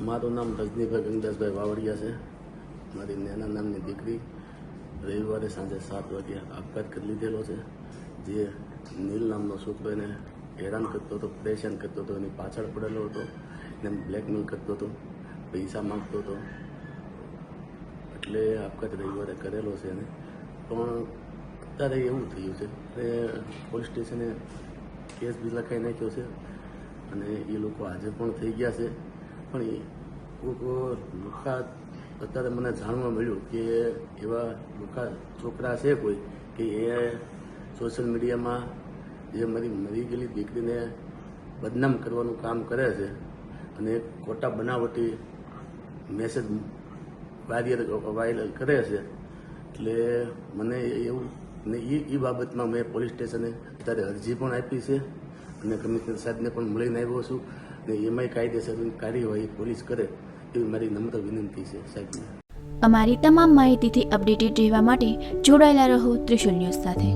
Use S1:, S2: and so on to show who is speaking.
S1: મારું નામ રજનીભાઈ ગંગદાસભાઈ વાવડિયા છે. મારી નેના નામની દીકરી રવિવારે સાંજે સાત વાગે આપઘાત કરી લીધેલો છે. જે નીલ નામનો છોકરો એને હેરાન કરતો હતો, પરેશાન કરતો હતો, એની પાછળ પડેલો હતો, એને બ્લેકમેલ કરતો હતો, પૈસા માંગતો હતો. એટલે આપઘાત રવિવારે કરેલો છે એને. પણ અત્યારે એવું થયું છે કે પોલીસ સ્ટેશને કેસ બી લખાઈ નાખ્યો છે અને એ લોકો આજે પણ થઈ ગયા છે. પણ એ લોકો લુખા અત્યારે મને જાણવા મળ્યું કે એવા લુકા છોકરા છે કોઈ કે એ સોશિયલ મીડિયામાં જે મારી મરી ગયેલી દીકરીને બદનામ કરવાનું કામ કરે છે અને ખોટા બનાવટી મેસેજ વાયરલ વાયરલ કરે છે. એટલે મને એવું ને એ એ બાબતમાં મેં પોલીસ સ્ટેશને અત્યારે અરજી પણ આપી છે અને કમિશનર સાહેબને પણ મળીને આવ્યો છું. ને એમાંય કાયદેસરની કાર્યવાહી પોલીસ કરે એવી મારી નમ્ર વિનંતી છે સાહેબને.
S2: અમારી તમામ માહિતીથી અપડેટેડ રહેવા માટે જોડાયેલા રહો ત્રિશુલ ન્યૂઝ સાથે.